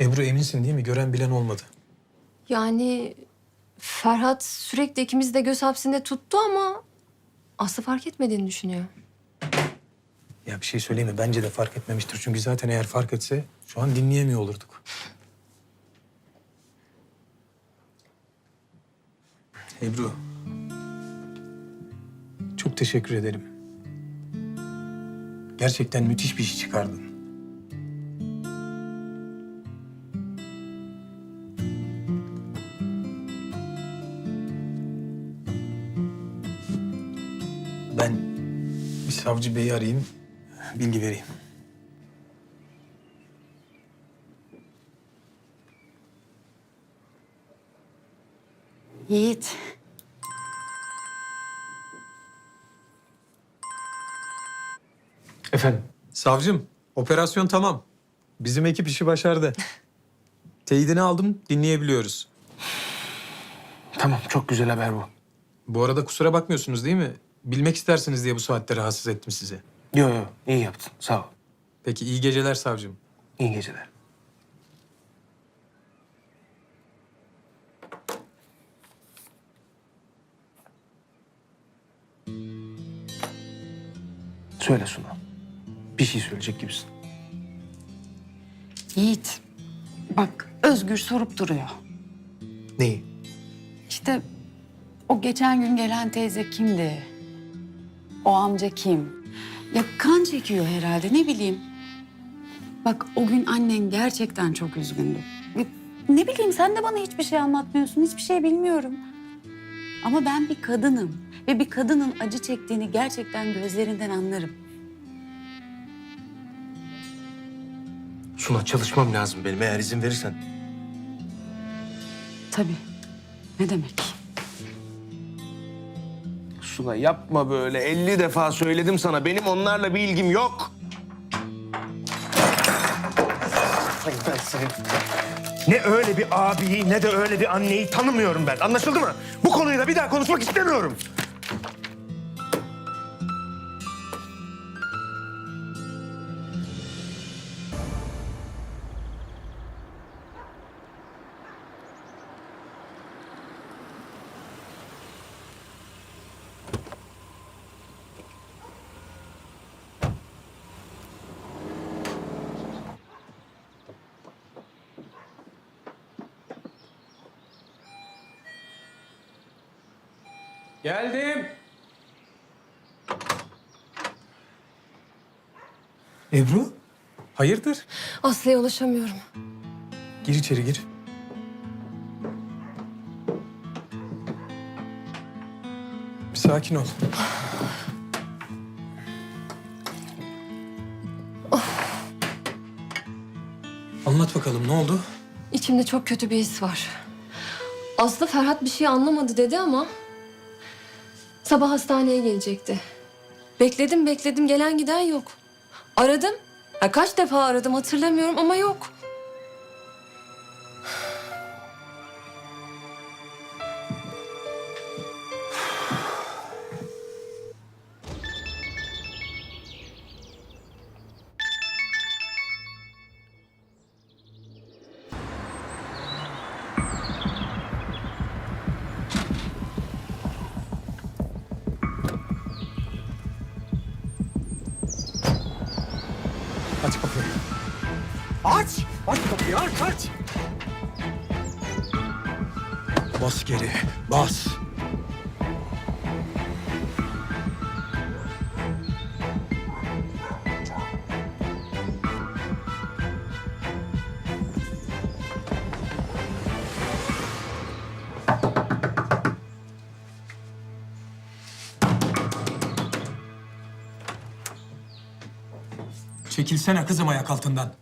Ebru eminsin değil mi? Gören bilen olmadı. Yani Ferhat sürekli ikimizi de göz hapsinde tuttu ama Aslı fark etmediğini düşünüyor. Ya bir şey söyleyeyim mi? Bence de fark etmemiştir. Çünkü zaten eğer fark etse şu an dinleyemiyor olurduk. Ebru. Çok teşekkür ederim. Gerçekten müthiş bir iş çıkardın. Savcı beyi arayayım, bilgi vereyim. Yiğit. Efendim? Savcım, operasyon tamam. Bizim ekip işi başardı. Teyidini aldım, dinleyebiliyoruz. Tamam çok güzel haber bu. Bu arada kusura bakmıyorsunuz değil mi? Bilmek istersiniz diye bu saatte rahatsız ettim sizi. Yo yo iyi yaptın sağ ol. Peki iyi geceler savcım. İyi geceler. Söyle Suna. Bir şey söyleyecek gibisin. Yiğit. Bak Özgür sorup duruyor. Neyi? İşte o geçen gün gelen teyze kimdi? O amca kim? Ya kan çekiyor herhalde ne bileyim. Bak o gün annen gerçekten çok üzgündü. Ya Ne bileyim sen de bana hiçbir şey anlatmıyorsun. Hiçbir şey bilmiyorum. Ama ben bir kadınım. Ve bir kadının acı çektiğini gerçekten gözlerinden anlarım. Suna çalışmam lazım benim eğer izin verirsen. Tabii. Ne demek? Suna yapma böyle. 50 defa söyledim sana. Benim onlarla bir ilgim yok. Ay ben senin... Ne öyle bir abiyi ne de öyle bir anneyi tanımıyorum ben. Anlaşıldı mı? Bu konuyu da bir daha konuşmak istemiyorum. Geldim. Ebru, hayırdır? Aslı'ya ulaşamıyorum. Gir içeri gir. Bir sakin ol. Anlat bakalım ne oldu? İçimde çok kötü bir his var. Aslı Ferhat bir şey anlamadı dedi ama... Sabah hastaneye gelecekti. Bekledim bekledim gelen giden yok. Aradım. Ya kaç defa aradım hatırlamıyorum ama yok. Aç kapıyı. Aç! Aç kapıyı aç aç! Bas geri, bas. Çekilsene kızım ayak altından.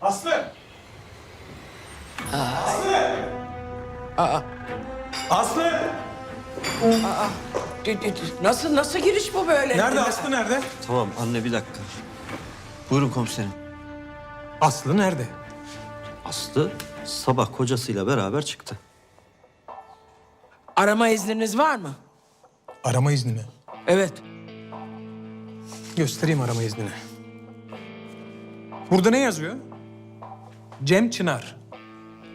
Aslı! Aslı! Aslı! Nasıl nasıl giriş bu böyle? Nerede Aslı nerede? Tamam anne bir dakika. Buyurun komiserim. Aslı nerede? Aslı sabah kocasıyla beraber çıktı. Arama izniniz var mı? Arama izni mi? Evet. Göstereyim arama iznini. Burada ne yazıyor? Cem Çınar.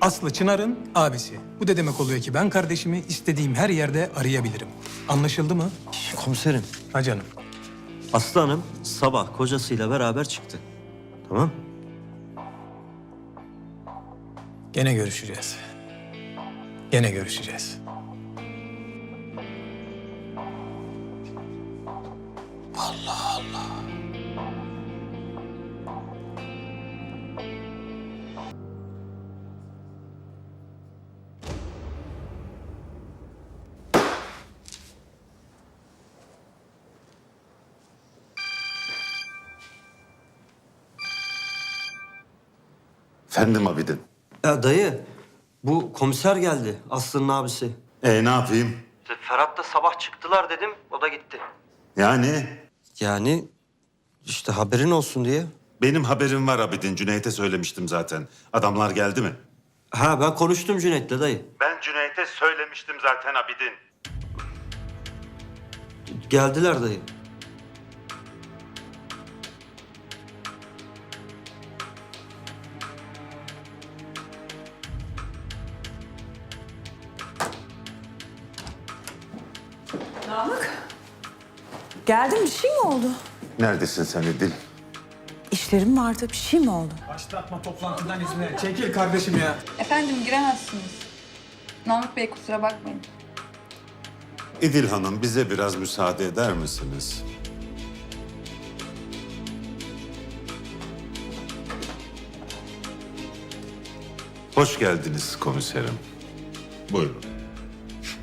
Aslı Çınar'ın abisi. Bu da demek oluyor ki ben kardeşimi istediğim her yerde arayabilirim. Anlaşıldı mı? Komiserim, Ha canım. Aslı Hanım sabah kocasıyla beraber çıktı. Tamam? Gene görüşeceğiz. Gene görüşeceğiz. Efendim Abidin. Ya dayı, bu komiser geldi, Aslı'nın abisi. E ne yapayım? Ferhat da sabah çıktılar dedim, o da gitti. Yani Yani işte haberin olsun diye. benim haberim var Abidin. Cüneyt'e söylemiştim zaten. Adamlar geldi mi? Ha ben konuştum Cüneyt'le dayı. Ben Cüneyt'e söylemiştim zaten Abidin. Geldiler dayı. Geldin bir şey mi oldu? Neredesin sen Edil? İşlerim vardı bir şey mi oldu? Başlatma toplantıdan izne. Çekil kardeşim ya. Efendim giremezsiniz. Namık Bey kusura bakmayın. İdil Hanım bize biraz müsaade eder misiniz? Hoş geldiniz komiserim. Buyurun.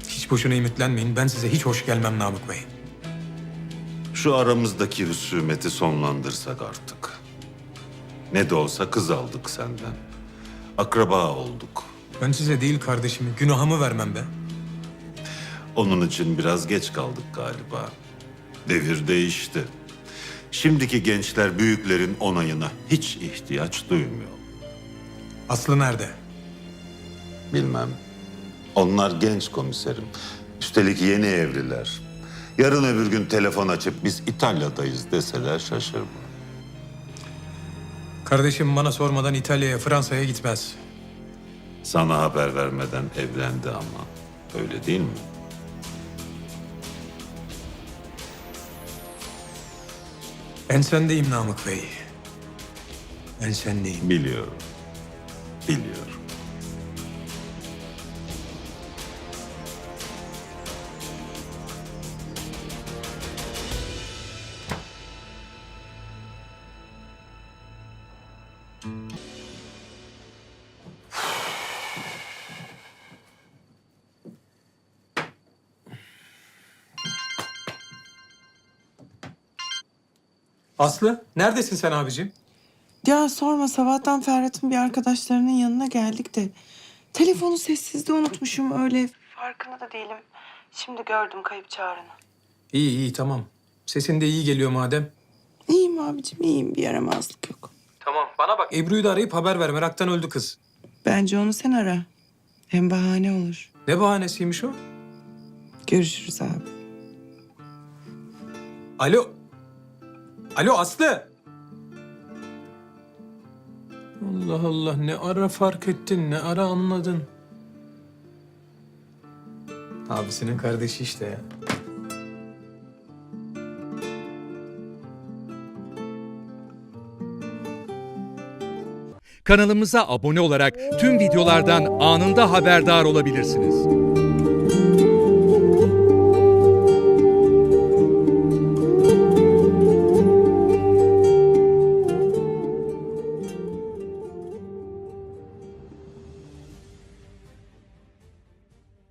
Hiç boşuna ümitlenmeyin. Ben size hiç hoş gelmem Namık Bey. Şu aramızdaki husumeti sonlandırsak artık. Ne de olsa kız aldık senden. Akraba olduk. Ben size değil kardeşimi, günahımı vermem be. Onun için biraz geç kaldık galiba. Devir değişti. Şimdiki gençler büyüklerin onayına hiç ihtiyaç duymuyor. Aslı nerede? Bilmem. Onlar genç komiserim. Üstelik yeni evliler. Yarın öbür gün telefon açıp biz İtalya'dayız deseler şaşırma. Kardeşim bana sormadan İtalya'ya, Fransa'ya gitmez. Sana haber vermeden evlendi ama. Öyle değil mi? Ben sendeyim Namık Bey. Ben sendeyim. Biliyorum. Biliyorum. Aslı, neredesin sen abicim? Ya sorma sabahtan Ferhat'ın bir arkadaşlarının yanına geldik de telefonu sessizde unutmuşum öyle. Farkında da değilim. Şimdi gördüm kayıp çağrını. İyi iyi tamam. Sesin de iyi geliyor madem. İyiyim abicim iyiyim bir yaramazlık yok. Tamam bana bak. Ebru'yu da arayıp haber ver. Meraktan öldü kız. Bence onu sen ara. Hem bahane olur. Ne bahanesiymiş o? Görüşürüz abi. Alo. Alo Aslı. Allah Allah ne ara fark ettin ne ara anladın. Abisinin kardeşi işte ya. Kanalımıza abone olarak tüm videolardan anında haberdar olabilirsiniz.